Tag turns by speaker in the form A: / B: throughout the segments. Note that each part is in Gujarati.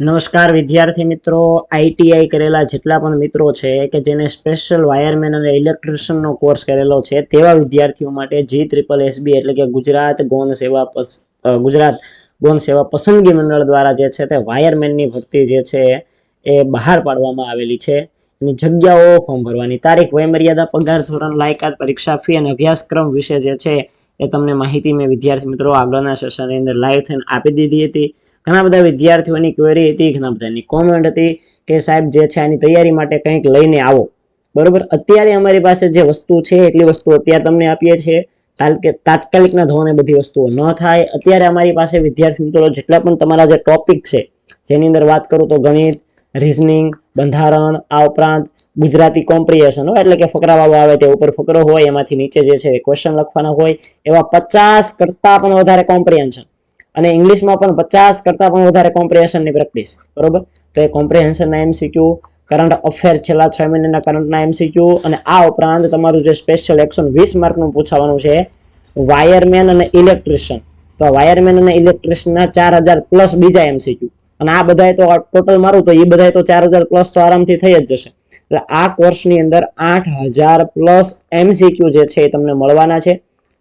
A: નમસ્કાર વિદ્યાર્થી મિત્રો આઈટીઆઈ કરેલા જેટલા પણ મિત્રો છે કે જેને સ્પેશિયલ વાયરમેન અને ઇલેક્ટ્રિશિયનનો કોર્સ કરેલો છે, તેવા વિદ્યાર્થીઓ માટે જી ત્રિપલ એસબી એટલે કે ગુજરાત ગૌણ સેવા ગુજરાત ગૌણ સેવા પસંદગી મંડળ દ્વારા જે છે તે વાયરમેનની ભરતી જે છે એ બહાર પાડવામાં આવેલી છે. એની જગ્યાઓ ફોર્મ ભરવાની તારીખ, વયમર્યાદા, પગાર ધોરણ, લાયકાત, પરીક્ષા ફી અને અભ્યાસક્રમ વિશે જે છે એ તમને માહિતી મેં વિદ્યાર્થી મિત્રો આગળના સેશનની અંદર લાઈવ થઈને આપી દીધી હતી. ઘણા બધા વિદ્યાર્થીઓની ક્વેરી હતી, ઘણા બધાની કોમેન્ટ હતી કે સાહેબ જે છે આની તૈયારી માટે કંઈક લઈને આવો. બરોબર? અત્યારે અમારી પાસે જે વસ્તુ છે, એટલી વસ્તુ અત્યારે તમને આપીએ છીએ. કે તાત્કાલિકના ધોરણે બધી વસ્તુઓ ન થાય. અત્યારે અમારી પાસે વિદ્યાર્થી મિત્રો જેટલા પણ તમારા જે ટોપિક છે, જેની અંદર વાત કરું તો ગણિત રિઝનિંગ બંધારણ, આ ઉપરાંત ગુજરાતી કોમ્પ્રિહેશન એટલે કે ફકરાવાળો આવે તે ઉપર ફકરો હોય, એમાંથી નીચે જે છે ક્વેશ્ચન લખવાના હોય, એવા પચાસ કરતા પણ વધારે કોમ્પ્રિહેન્શન અને ઇંગ્લિશમાં પણ પચાસ કરતાં પણ વધારે કોમ્પ્રિહેન્શનની પ્રેક્ટિસ બરોબર? તો એ કોમ્પ્રિહેન્શનના એમસીક્યુ કરંટ અફેર છેલ્લા છ મહિનાના કરંટના એમસીક્યુ અને આ ઉપરાંત તમારું જે સ્પેશિયલ એકસો વીસ માર્કનું પૂછાવાનું છે વાયરમેન અને ઇલેક્ટ્રિશિયન તો વાયરમેન અને ઇલેક્ટ્રિશિયનના ચાર હજાર પ્લસ બીજા એમસીક્યુ અને આ બધાય તો ટોટલ મારું તો એ બધાય તો ચાર હજાર પ્લસ તો આરામથી થઈ જ જશે. એટલે આ કોર્સની અંદર આઠ હજાર પ્લસ એમસીક્યુ જે છે એ તમને મળવાના છે.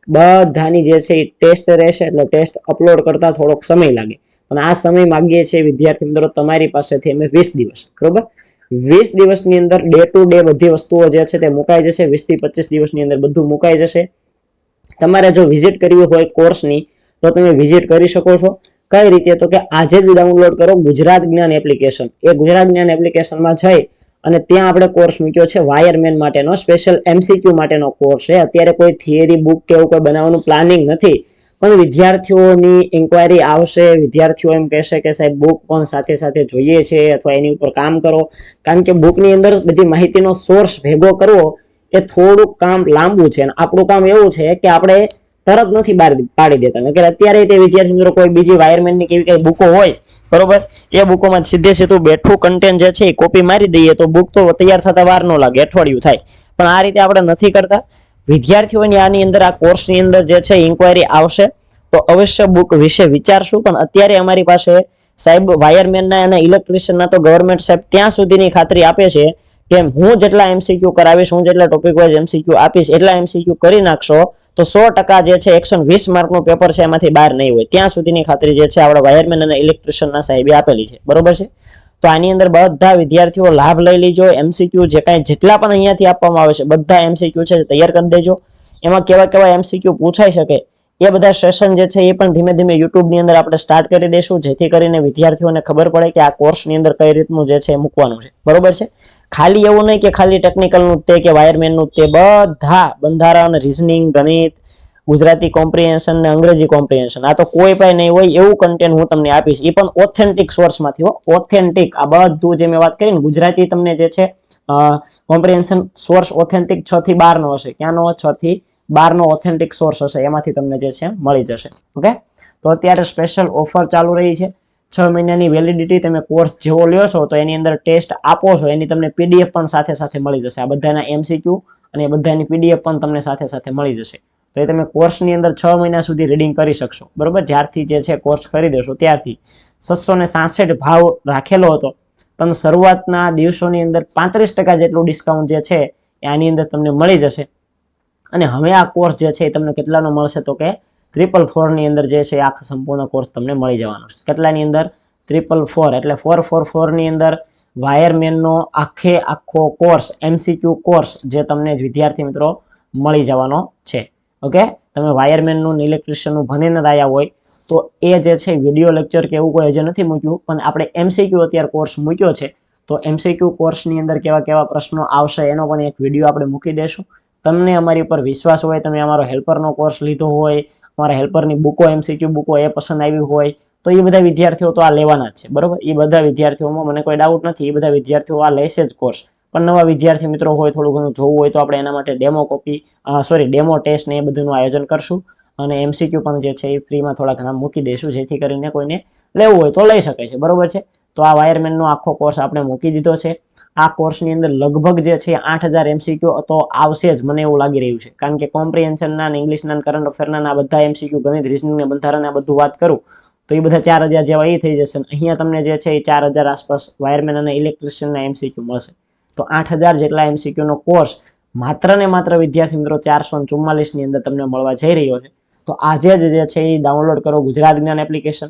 A: બધાની જે છે એ ટેસ્ટ રહેશે એટલે ટેસ્ટ અપલોડ કરતા થોડોક સમય લાગે. અને આ સમય માંગીએ છીએ વિદ્યાર્થી મિત્રો તમારી પાસેથી અમે વીસ દિવસ, બરોબર? વીસ દિવસની અંદર ડે ટુ ડે બધી વસ્તુઓ જે છે તે મુકાઈ જશે, વીસથી પચીસ દિવસની અંદર બધું મુકાઈ જશે. તમારે જો વિઝિટ કરવી હોય કોર્સની તો તમે વિઝિટ કરી શકો છો. કઈ રીતે? તો કે આજે જ ડાઉનલોડ કરો ગુજરાત જ્ઞાન એપ્લિકેશન એ ગુજરાત જ્ઞાન એપ્લિકેશનમાં જઈ અને ત્યાં આપણે કોર્સ મૂક્યો છે વાયરમેન માટેનો સ્પેશિયલ એમસીક્યુ માટેનો કોર્સ છે. અત્યારે કોઈ થિયરી બુક કે એવું કોઈ બનાવવાનું પ્લાનિંગ નથી, પણ વિદ્યાર્થીઓની ઇન્ક્વાયરી આવશે. વિદ્યાર્થીઓ એમ કહેશે કે સાહેબ બુક પણ સાથે સાથે જોઈએ છે અથવા એની ઉપર કામ કરો. કારણ કે બુકની અંદર બધી માહિતીનો સોર્સ ભેગો કરવો એ થોડુંક કામ લાંબુ છે. અને આપણું કામ એવું છે કે આપણે તરત નથી બહાર પાડી દેતા. નકર અત્યારે તે વિદ્યાર્થી મિત્રો કોઈ બીજી વાયરમેનની કેવી કઈ બુકો હોય બરોબર? એ બુકોમાં સીધે સીધું બેઠું કન્ટેન્ટ જે છે એ કોપી મારી દઈએ તો બુક તો તૈયાર થતા વાર ન લાગે, અઠવાડિયું થાય. પણ આ રીતે આપણે નથી કરતા. વિદ્યાર્થીઓની આની અંદર આ કોર્સની અંદર જે છે ઇન્ક્વાયરી આવશે. તો અવશ્ય બુક વિશે વિચારશું. પણ અત્યારે અમારી પાસે સાહેબ વાયરમેનના અને ઇલેક્ટ્રિશિયનના તો ગવર્મેન્ટ સાહેબ ત્યાં સુધીની ખાતરી આપે છે કે હું જેટલા એમસીક્યુ કરાવીશ, હું જેટલા ટોપિક વાઇઝ એમસીક્યુ આપીશ, એટલા એમસીક્યુ કરી નાખશો. તો સો ટકા જે છે એકસો વીસ માર્કનું પેપર છે એમાંથી બહાર નહીં હોય. ત્યાં સુધીની ખાતરી જે છે આપણા વાયરમેન અને ઇલેક્ટ્રિશિયનના સાહેબે આપેલી છે. બરોબર છે? તો આની અંદર બધા વિદ્યાર્થીઓ લાભ લઈ લીજો, એમસીક્યુ જે કાંઈ જેટલા પણ અહીંયાથી આપવામાં આવે છે, બધા એમસીક્યુ છે તૈયાર કરી દેજો. એમાં કેવા કેવા એમસીક્યુ પૂછાઈ શકે એ બધા સેશન જે છે એ પણ ધીમે ધીમે યુટ્યુબની અંદર આપણે સ્ટાર્ટ કરી દઈશું. જેથી કરીને વિદ્યાર્થીઓને ખબર પડે કે આ કોર્સની અંદર કઈ રીતનું જે છે મૂકવાનું છે. બરોબર છે? ખાલી એવું નહીં કે ખાલી ટેકનિકલનું તે કે વાયરમેનનું તે, બધા બંધારણ રિઝનિંગ ગણિત, ગુજરાતી કોમ્પ્રિહેન્શન ને અંગ્રેજી કોમ્પ્રિહેન્શન આ તો કોઈ પણ નહીં હોય એવું કન્ટેન્ટ હું તમને આપીશ. એ પણ ઓથેન્ટિક સોર્સમાંથી હો. ઓથેન્ટિક આ બધું જે મેં વાત કરી ને, ગુજરાતી તમને જે છે કોમ્પ્રિહેન્શન સોર્સ ઓથેન્ટિક છ થી બાર નો હશે. ક્યાંનો છ થી બાર નો ઓથેન્ટિક સોર્સ હશે, એમાંથી તમને જે છે મળી જશે. ઓકે તો અત્યારે સ્પેશિયલ ઓફર ચાલુ રહી છે. છ મહિનાની વેલિડિટી તમે કોર્સ જેવો લ્યો છો, તો એની અંદર ટેસ્ટ આપો છો, એની તમને પીડીએફ પણ સાથે સાથે મળી જશે. આ બધાના એમસીક્યુ અને બધાની પીડીએફ પણ તમને સાથે સાથે મળી જશે. તો એ તમે કોર્સની અંદર છ મહિના સુધી રીડિંગ કરી શકશો. બરોબર? જ્યારથી જે છે કોર્સ કરી દેશો ત્યારથી. છસો ને સાસઠ ભાવ રાખેલો હતો, પણ શરૂઆતના દિવસોની અંદર પાંત્રીસ ટકા જેટલું ડિસ્કાઉન્ટ જે છે આની અંદર તમને મળી જશે. અને હવે આ કોર્સ જે છે એ તમને કેટલાનો મળશે તો કે ટ્રિપલ ફોરની અંદર જે છે આખો સંપૂર્ણ કોર્સ તમને મળી જવાનો છે. કેટલાની અંદર? ટ્રિપલ ફોર એટલે ફોર ફોર ફોરની અંદર વાયરમેનનો આખે આખો કોર્સ એમસીક્યુ કોર્સ જે તમને વિદ્યાર્થી મિત્રો મળી જવાનો છે. ઓકે? તમે વાયરમેનનું ઇલેક્ટ્રિશિયનનું ભણીને આવ્યા હોય તો એ જે છે વીડિયો લેક્ચર કે એવું કોઈ હજી નથી મૂક્યું, પણ આપણે એમસીક્યુ અત્યારે કોર્સ મૂક્યો છે, તો એમસીક્યુ કોર્સની અંદર કેવા કેવા પ્રશ્નો આવશે એનો પણ એક વીડિયો આપણે મૂકી દઈશું તમને અમારી ઉપર વિશ્વાસ હોય, તમે અમારો હેલ્પરનો કોર્સ લીધો હોય, અમારા હેલ્પરની બુકો એમસીક્યુ બુકો એ પસંદ આવી હોય, તો એ બધા વિદ્યાર્થીઓ તો આ લેવાના જ છે, બરોબર? એ બધા વિદ્યાર્થીઓમાં મને કોઈ ડાઉટ નથી, એ બધા વિદ્યાર્થીઓ આ લેશે જ કોર્સ પણ નવા વિદ્યાર્થી મિત્રો હોય, થોડું ઘણું જોવું હોય, તો આપણે એના માટે demo copy sorry demo test ને એ બધુંનું આયોજન કરશું. અને એમસીક્યુ પણ જે છે એ ફ્રીમાં થોડા ઘણા મૂકી દઈશું, જેથી કરીને કોઈને લેવું હોય તો લઈ શકે છે, બરોબર છે? તો આ વાયરમેનનો આખો કોર્સ આપણે મૂકી દીધો છે. આ કોર્સની અંદર લગભગ જે છે આઠ હજાર એમસીક્યુ તો આવશે જ, મને એવું લાગી રહ્યું છે. કારણ કે કોમ્પ્રિહેન્શનના ઇંગ્લિશના કરંટ અફેરના આ બધા એમસીક્યુ ગણિત રિઝનિંગને બંધારણ આ બધું વાત કરું, તો એ બધા ચાર હજાર જેવા એ થઈ જશે અહીંયા તમને જે છે એ ચાર હજાર આસપાસ વાયરમેન અને ઇલેક્ટ્રિશિયનના એમસીક્યુ મળશે. તો આઠ હજાર જેટલા એમસીક્યુનો કોર્સ માત્ર ને માત્ર વિદ્યાર્થી મિત્રો ચારસો ચુમ્માલીસની અંદર તમને મળવા જઈ રહ્યો છે. તો આજે જ જે છે એ ડાઉનલોડ કરો ગુજરાત જ્ઞાન એપ્લિકેશન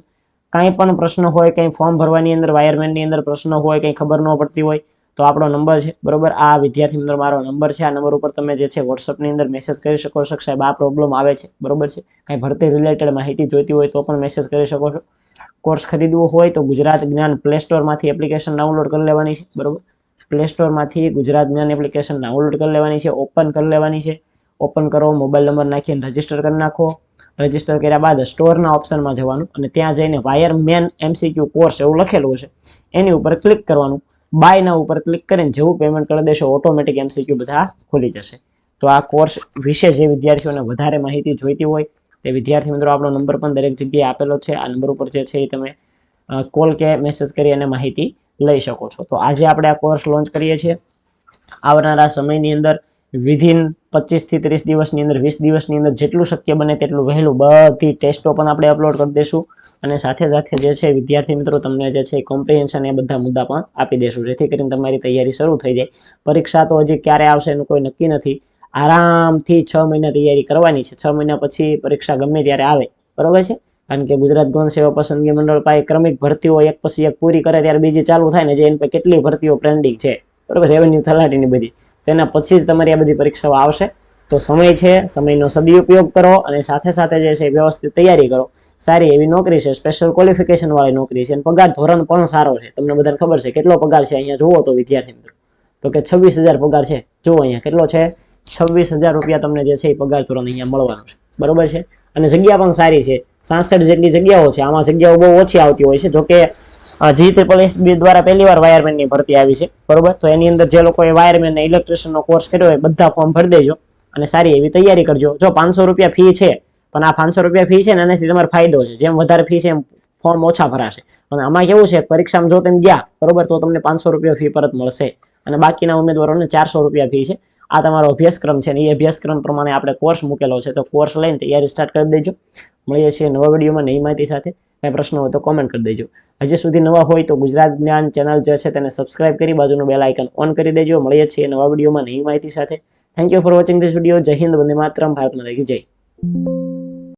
A: કાંઈ પણ પ્રશ્ન હોય, કંઈ ફોર્મ ભરવાની અંદર વાયરમેનની અંદર પ્રશ્ન હોય, કંઈ ખબર ન પડતી હોય, તો આપણો નંબર છે. બરોબર? આ વિદ્યાર્થી મિત્રો મારો નંબર છે. આ નંબર ઉપર તમે જે છે વોટ્સઅપની અંદર મેસેજ કરી શકો છો. સાહેબ, આ પ્રોબ્લેમ આવે છે. બરોબર છે? કાંઈ ભરતી રિલેટેડ માહિતી જોઈતી હોય તો પણ મેસેજ કરી શકો છો. કોર્સ ખરીદવો હોય તો ગુજરાત જ્ઞાન પ્લે સ્ટોરમાંથી એપ્લિકેશન ડાઉનલોડ કરી લેવાની છે. બરોબર? પ્લે સ્ટોરમાંથી ગુજરાત જ્ઞાન એપ્લિકેશન ડાઉનલોડ કરી લેવાની છે. ઓપન કરી લેવાની છે. ઓપન કરો મોબાઈલ નંબર નાખીને રજિસ્ટર કરી નાખો. રજિસ્ટર કર્યા બાદ સ્ટોરના ઓપ્શનમાં જવાનું અને ત્યાં જઈને વાયર મેન એમસીક્યુ કોર્સ એવું લખેલું છે એની ઉપર ક્લિક કરવાનું. બાયના ઉપર ક્લિક કરીને જેવું પેમેન્ટ કરી દેશો ઓટોમેટિક એમસીક્યુ બધા ખુલી જશે. તો આ કોર્સ વિશે જે વિદ્યાર્થીઓને વધારે માહિતી જોઈતી હોય તે વિદ્યાર્થી મિત્રો, આપણો નંબર પણ દરેક જગ્યાએ આપેલો છે. આ નંબર ઉપર જે છે એ તમે કોલ કે મેસેજ કરી અને માહિતી લઈ શકો છો. તો આજે આપણે આ કોર્સ લોન્ચ કરીએ છીએ. આવનારા સમયની અંદર વિધિન પચીસથી ત્રીસ દિવસની અંદર, વીસ દિવસની અંદર જેટલું શક્ય બને તેટલું વહેલું બધી ટેસ્ટો પણ આપણે અપલોડ કરી દઈશું. અને સાથે સાથે જે છે, વિદ્યાર્થી મિત્રો, તમને જે છે કોમ્પ્રિહેન્શન એ બધા મુદ્દા પણ આપી દઈશું. જેથી કરીને તમારી તૈયારી શરૂ થઈ જાય. પરીક્ષા તો હજી ક્યારે આવશે એનું કોઈ નક્કી નથી. આરામથી છ મહિના તૈયારી કરવાની છે. છ મહિના પછી પરીક્ષા ગમે ત્યારે આવે. બરોબર છે? કારણ કે ગુજરાત ગૌણ સેવા પસંદગી મંડળ પાસે ક્રમિક ભરતીઓ એક પછી એક પૂરી કરે, ત્યારે બીજી ચાલુ થાય ને, જે એની પર કેટલી ભરતીઓ પેન્ડિંગ છે. બરોબર? રેવન્યુ તલાટીની બધી. તેના પછી જ તમારી આ બધી પરીક્ષાઓ આવશે. તો સમય છે, સમયનો સદુપયોગ કરો અને સાથે સાથે જે છે વ્યવસ્થિત તૈયારી કરો. સારી એવી નોકરી છે સ્પેશિયલ ક્વોલિફિકેશન વાળી નોકરી છે. અને પગાર ધોરણ પણ સારો છે. તમને બધાને ખબર છે કેટલો પગાર છે અહીંયા? જુઓ તો વિદ્યાર્થી મિત્રો. તો કે છવ્વીસ હજાર પગાર છે. જુઓ અહીંયા કેટલો છે? છવ્વીસ હજાર રૂપિયા તમને જે છે એ પગાર ધોરણ અહીંયા મળવાનું છે. બરોબર છે? અને જગ્યા પણ સારી છે. સાસઠ જેટલી જગ્યાઓ છે. આમાં જગ્યાઓ બહુ ઓછી આવતી હોય છે. જોકે જી ત્રિપલ એસ બી દ્વારા પહેલી વાર વાયરમેનની ભરતી આવી છે. બરોબર? તો એની અંદર જે લોકોએ વાયરમેન ઇલેક્ટ્રિશિયનનો કોર્સ કર્યો હોય, બધા ફોર્મ ભરી દેજો અને સારી એવી તૈયારી કરજો. જો પાંચસો રૂપિયા ફી છે, પણ આ પાંચસો રૂપિયા ફી છે ને એનાથી તમારો ફાયદો છે. જેમ વધારે ફી છે એમ ફોર્મ ઓછા ભરાશે. અને આમાં કેવું છે, પરીક્ષામાં જો તમે ગયા, બરોબર, તો તમને પાંચસો રૂપિયા ફી પરત મળશે. અને બાકીના ઉમેદવારોને ચારસો રૂપિયા ફી છે. આ તમારો અભ્યાસક્રમ છે ને એ અભ્યાસક્રમ પ્રમાણે આપણે કોર્સ મૂકેલો છે. તો કોર્સ લઈને તૈયારી સ્ટાર્ટ કરી દેજો. મળીએ છીએ નવા વિડીયોમાં નવી માહિતી સાથે. કંઈ પ્રશ્ન હોય તો કોમેન્ટ કરી દેજો. હજી સુધી નવા હોય તો ગુજરાત જ્ઞાન ચેનલ જે છે તેને સબસ્ક્રાઇબ કરી બાજુનું બેલ આઇકન ઓન કરી દેજો. મળીએ છીએ નવા વિડીયોમાં નવી માહિતી સાથે. Thank you for watching this video જય હિન્દ, વંદે માતરમ. ભારત માતા જય.